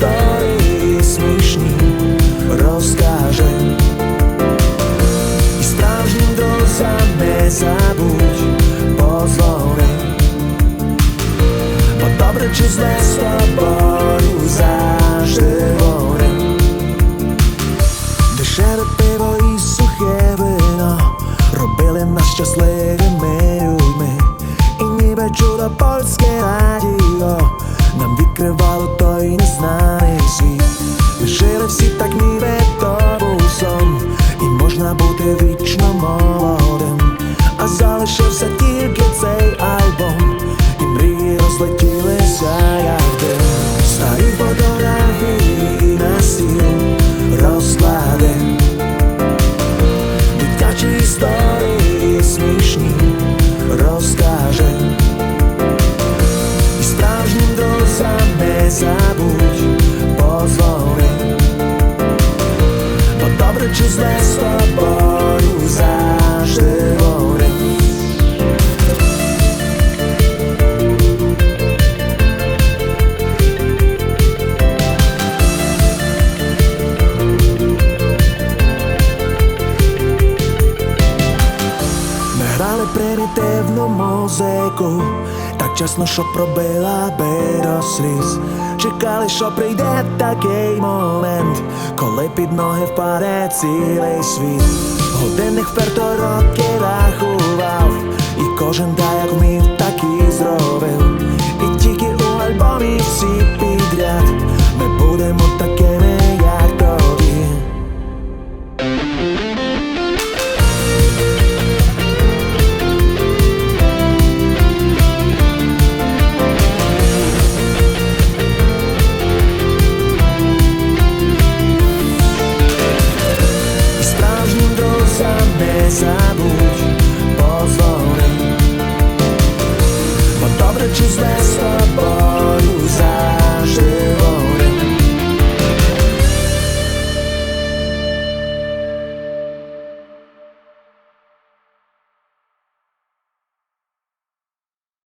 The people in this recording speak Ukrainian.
Історії смішні розкаже. І справжнім друзям не забудь позвони Бо добре чи з тобою завжди пиво і сухе вино Робили нас щасливими людьми. І ніби чудо польське радіо Нам відкривало nezabúď, pozvoli Bo dobre čisté s tobou záždy voli Nahrali prioritévno mozaiku Так чесно, що пробила би до. Чекали, що прийде такий момент, коли під ноги впаде цілий світ. Годинник вперто роки рахував, і кожен та як вмів, так і зробив. Друзям